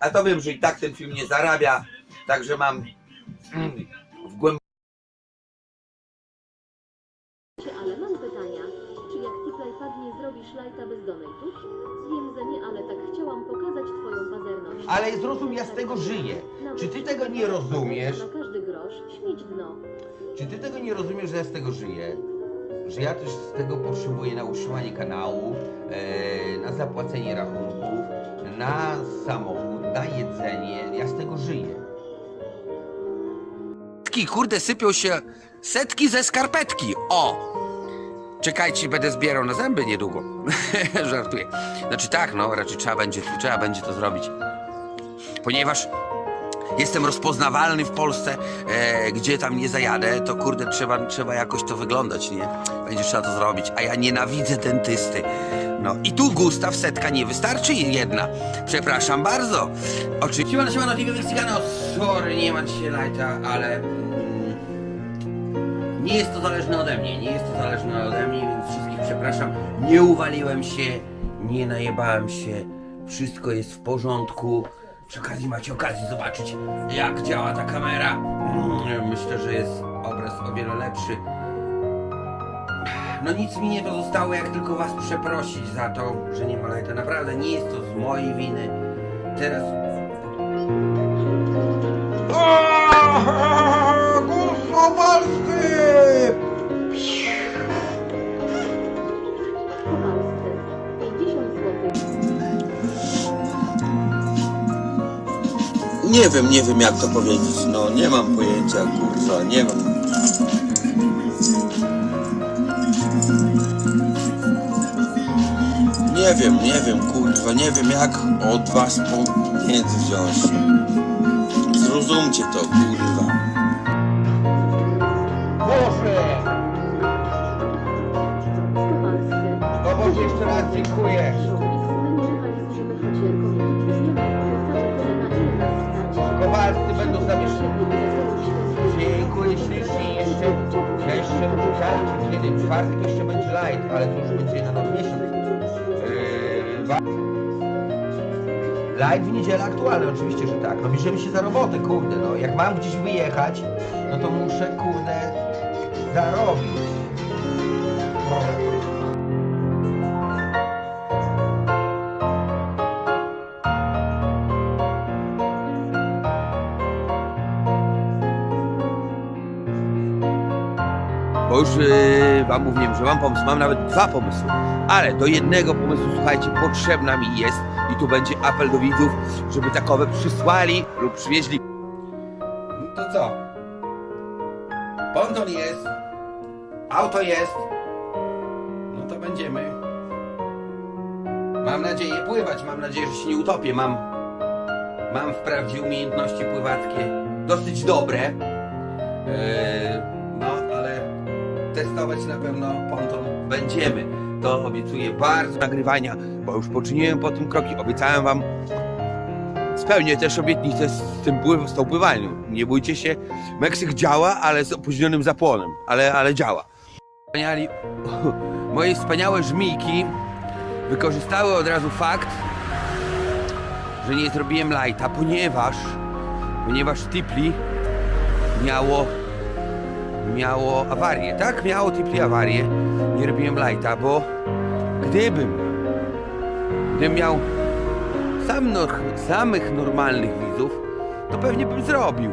A to wiem, że i tak ten film nie zarabia, także mam mm, w głębi Ale mam pytania. Czy jak Tiplay padnie, zrobisz lajta bez donate'ów? Wiem, że nie, ale tak chciałam pokazać twoją pazerność. Ale zrozum, ja z tego żyję. Czy ty tego nie rozumiesz? Na każdy grosz śmieć dno. Czy ty tego nie rozumiesz, że ja z tego żyję? Że ja też z tego potrzebuję na utrzymanie kanału, e, na zapłacenie rachunków, na samochód, na jedzenie. Ja z tego żyję. Setki, kurde, sypią się setki ze skarpetki. O! Czekajcie, będę zbierał na zęby niedługo. Żartuję. Znaczy tak, no, raczej trzeba będzie, trzeba będzie to zrobić. Ponieważ jestem rozpoznawalny w Polsce, e, gdzie tam nie zajadę, to kurde, trzeba, trzeba jakoś to wyglądać, nie? Będzie trzeba to zrobić. A ja nienawidzę dentysty. No i tu Gustaw setka nie wystarczy jedna. Przepraszam bardzo. Oczywiście. Siemano, siemano, TV Mexicano. Sorry, nie ma dzisiaj lighta, ale... Mm, nie jest to zależne ode mnie, nie jest to zależne ode mnie, więc wszystkich przepraszam. Nie uwaliłem się, nie najebałem się, wszystko jest w porządku. Przy okazji macie okazję zobaczyć, jak działa ta kamera. Mm, Myślę, że jest obraz o wiele lepszy. No nic mi nie pozostało, jak tylko was przeprosić za to, że nie ma lajta. Naprawdę nie jest to z mojej winy. Teraz... Po Nie wiem, nie wiem jak to powiedzieć. No nie mam pojęcia, kurwa, nie mam. Nie wiem, nie wiem, kurwa, nie wiem jak od was po- pieniędzy wziąć. Zrozumcie to, kurwa. Boże, jeszcze raz dziękuję. Będą zamieszani. Dziękuję ślicznie jeszcze. Jeszcze kiedy czwartek jeszcze będzie light, ale to już będzie na nowy miesiąc. Yy, Light w niedzielę aktualny, oczywiście, że tak. No bierzemy się za robotę, kurde, no. Jak mam gdzieś wyjechać, no to muszę, kurde, zarobić. Bo już yy, wam mówiłem, że mam pomysł, mam nawet dwa pomysły. Ale do jednego pomysłu, słuchajcie, potrzebna mi jest i tu będzie apel do widzów, żeby takowe przysłali lub przywieźli. No to co? Ponton jest, auto jest, no to będziemy. Mam nadzieję pływać, mam nadzieję, że się nie utopię. Mam, mam wprawdzie umiejętności pływackie dosyć dobre. Ale testować na pewno ponton będziemy. To obiecuję bardzo nagrywania, bo już poczyniłem po tym kroki. Obiecałem wam. Spełnię też obietnicę z tym pływ, z tą pływalnią. Nie bójcie się. Meksyk działa, ale z opóźnionym zapłonem. Ale, ale działa. Wspaniali, moje wspaniałe żmijki wykorzystały od razu fakt, że nie zrobiłem lighta, ponieważ ponieważ Tipli miało miało awarię, tak? Miało Tipli awarię. Nie robiłem lighta, bo gdybym gdybym miał sam nor, samych normalnych widzów, to pewnie bym zrobił.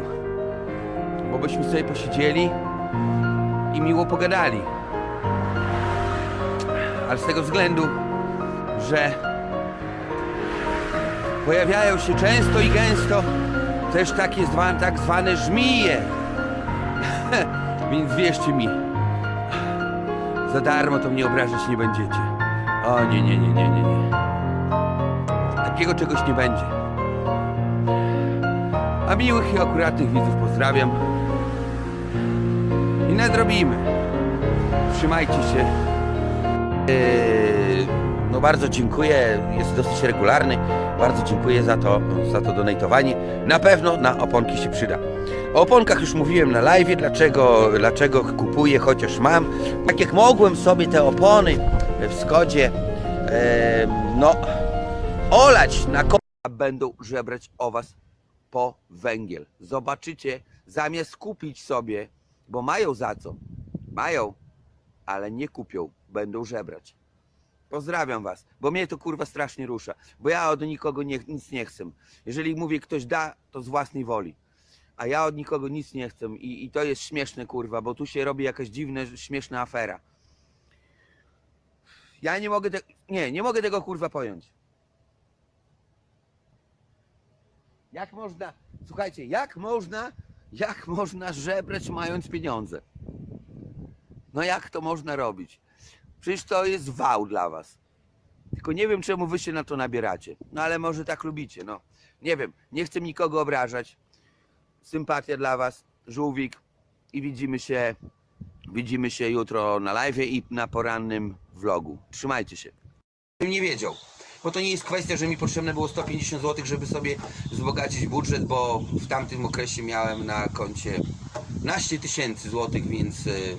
Bo byśmy sobie posiedzieli i miło pogadali. Ale z tego względu, że pojawiają się często i gęsto też takie zwa, tak zwane żmije. Więc wierzcie mi, za darmo to mnie obrażać nie będziecie. O nie, nie, nie, nie, nie, nie. Takiego czegoś nie będzie. A miłych i akuratnych widzów pozdrawiam. I nadrobimy. Trzymajcie się. Yy, no bardzo dziękuję, jest dosyć regularny. Bardzo dziękuję za to, za to donatowanie. Na pewno na oponki się przyda. O oponkach już mówiłem na live, dlaczego, dlaczego kupuję, chociaż mam. Tak jak mogłem sobie te opony w Skodzie, e, no, olać na ko- będą żebrać o was po węgiel. Zobaczycie, zamiast kupić sobie, bo mają za co, mają, ale nie kupią, będą żebrać. Pozdrawiam was, bo mnie to kurwa strasznie rusza, bo ja od nikogo nie, nic nie chcę. Jeżeli mówię ktoś da, to z własnej woli. A ja od nikogo nic nie chcę i, i to jest śmieszne kurwa, bo tu się robi jakaś dziwna, śmieszna afera. Ja nie mogę te... Nie, nie mogę tego kurwa pojąć. Jak można, słuchajcie, jak można, jak można żebrać mając pieniądze? No jak to można robić? Przecież to jest wał dla was. Tylko nie wiem, czemu wy się na to nabieracie. No ale może tak lubicie, no. Nie wiem, nie chcę nikogo obrażać. Sympatia dla was, żółwik i widzimy się, widzimy się jutro na live i na porannym vlogu. Trzymajcie się. nie wiedział. Bo to nie jest kwestia, że mi potrzebne było 150 zł, żeby sobie wzbogacić budżet, bo w tamtym okresie miałem na koncie naście tysięcy złotych, więc y,